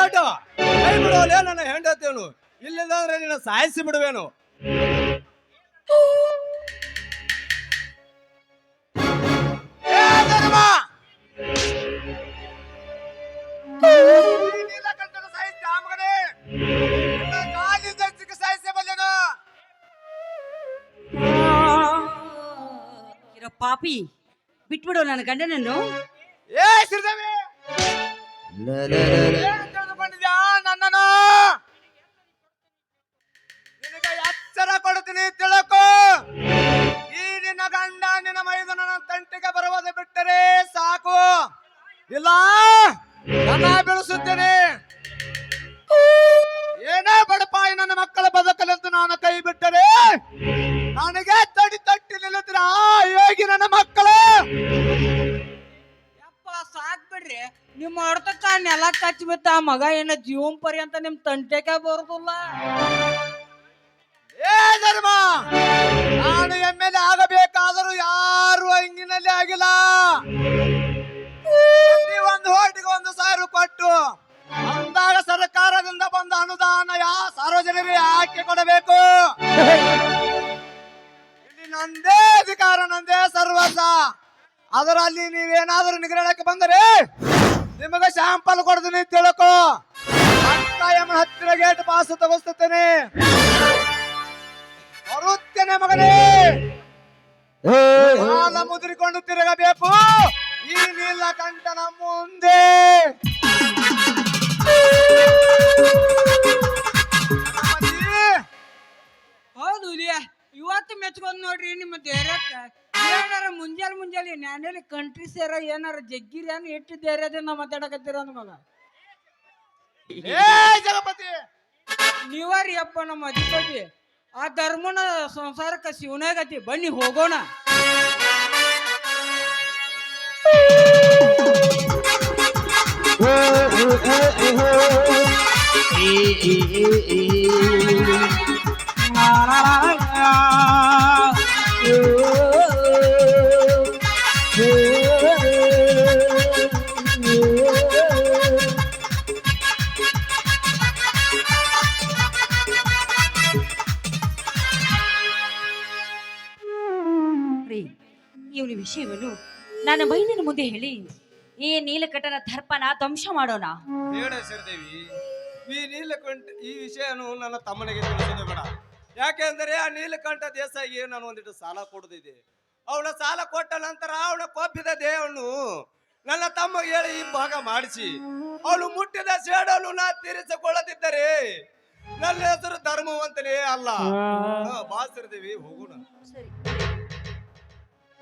ನೀಲಕಂಠ ಕೈ ಬಿಡುವಲ್ಲೇ ನನ್ನ ಹೆಂಡತಿಯವನು ಇಲ್ಲಿಂದ ಅಂದ್ರೆ ನಿನ್ನ ಸಾಯಿಸಿ ಬಿಡುವೇನು. ಏ ಧರ್ಮ! ನೀಲಕಂಠನ ಸಾಹಿತ್ಯ ಆ ಮಗನೇ. ನಿನ್ನ ಕಾಲಿಂದ ಸಿಕ್ಕ ಸಾಹಿತ್ಯ ಬಲ್ಲೆನು. ಇರೋ ಪಾಪಿ ಬಿಟ್ಬಿಡು ನನ್ನ ಗಂಡನನ್ನು. ಏ ಶ್ರೀದೇವಿ ಏನ್ ಎಚ್ಚರ ತಿಳಕೋ. ಈ ನಿನ್ನ ಗಂಡ ನಿನ್ನ ಮೈದನ ತಂಟಿಗೆ ಬರುವುದು ಬಿಟ್ಟರೆ ಸಾಕು. ಇಲ್ಲ, ನನ್ನ ಬೆಳೆಸುತ್ತೇನೆ. ಏನೇ ಬಡಪಾಯಿ ನನ್ನ ಮಕ್ಕಳ ಬದುಕಲೆಂದು ನಾನು ಕೈ ಬಿಟ್ಟರೆ, ನನಗೆ ತಡಿ ತಟ್ಟಿ ನಿಲ್ಲುತ್ತೀರ? ಹೇಗೆ ನನ್ನ ಮಕ್ಕಳು? ಯಪ್ಪ, ಸಾಕ್ ಬಿಡ್ರಿ. ನಿಮ್ಮ ಹೊಡ್ತಕ್ಕ ನೆಲ ಕಚ್ಚಿ ಬಿತ್ತ ಆ ಮಗ ಏನ ಜೀವನ್ ಪರ್ಯಂತ ನಿಮ್ ತಂಟೆಕ ಬರುದಿಲ್ಲ. ಏ ಧರ್ಮ! ನಾನು ಎಂ ಎಲ್ ಎ ಆಗಬೇಕಾದರೂ ಯಾರು ಹಂಗಿನಲ್ಲಿ ಆಗಿಲ್ಲ. ಒಂದು ಹೋಟಿಗೆ ಒಂದು ಸಾವಿರ ಕೊಟ್ಟು, ಅಂದಾಗ ಸರ್ಕಾರದಿಂದ ಬಂದ ಅನುದಾನ ಯಾ ಸಾರ್ವಜನಿಕರಿಗೆ ಯಾಕೆ ಕೊಡಬೇಕು? ಇಲ್ಲಿ ನಂದೇ ಅಧಿಕಾರ, ನಂದೇ ಸರ್ವಸ ಅದರಲ್ಲಿ ನೀವೇನಾದರೂ ನಿಗ್ರಹಕ್ಕೆ ಬಂದರೆ ನಿಮಗೆ ಶಾಂಪಲ್ ಕೊಡ್ತೀನಿ ತಿಳ್ಕೊ. ಅಕ್ಕ ಎಮ್ಮ ಹತ್ತಿರ ಗೇಟ್ ಪಾಸ್ ತಗೋಸ್ತೇನೆ ಬರುತ್ತೇನೆ ಮಗನೇ. ಕಾಲ ಮುದುರಿಕೊಂಡು ತಿರುಗಬೇಕು. ಈ ನೀಲಕಂಠನ ಮುಂದೆ. ಹೌದು ಇವತ್ತು ಮೆಚ್ಕೊಂಡ್ ನೋಡ್ರಿ ನಿಮ್ಮ ಧೈರ್ಯಕ್ಕ. ಏನಾರ ಮುಂಜಾನೆ ಮುಂಜಾನೆ ನ್ಯಾನೇಲಿ ಕಂಟ್ರಿ ಸೇರ ಏನಾರ ಜಗ್ಗಿರಿ ಅನ್ನ ಎಷ್ಟು ನಾವು ಮಾತಾಡಕತ್ತೀರ ಅಂದ ಮಗ. ಏ ಜಗಪತಿ. ನೀವಾರಿ ಅಪ್ಪ ನಮ್ಮ ಅಧಿಪತಿ ಆ ಧರ್ಮನ ಸಂಸಾರಕ್ಕೆ ಶಿವನಾಗತಿ ಬನ್ನಿ ಹೋಗೋಣ. ರೀ ಇವನ ವಿಷಯವನ್ನು ನನ್ನ ಮೈನಿನ ಮುಂದೆ ಹೇಳಿ. ಈ ನೀಲಕಂಠನ ದರ್ಪನ ಧ್ವಂಸ ಮಾಡೋಣ. ಬೇಡ ಸರ್ದೇವಿ ಈ ನೀಲಕಂಠ ಈ ವಿಷಯನು ನನ್ನ ತಮ್ಮನಿಗೆ ತಿಳಿಸೋದು ಬೇಡ. ಯಾಕೆಂದರೆ ಆ ನೀಲಕಂಠ ದೇಸಾಯಿಗೆ ನಾನು ಒಂದಿಟ್ಟು ಸಾಲ ಕೊಡದಿದೆ ಅವಳ ಸಾಲ ಕೊಟ್ಟ ನಂತರ ಅವಳ ಕೊಬ್ಬಿದ ದೇಹವನ್ನು ನನ್ನ ತಮ್ಮಗೆ ಹೇಳಿ ಈ ಭಾಗ ಮಾಡಿಸಿ. ಅವಳು ಮುಟ್ಟಿದ ಸೇಡಲು ನಾ ತೀರಿಸಿಕೊಳ್ಳದಿದ್ದರೆ ನನ್ನ ಹೆಸರು ಧರ್ಮವಂತನೇ ಅಲ್ಲ. ಬಾ ಶ್ರೀದೇವಿ ಹೋಗೋಣ. ಸರಿ.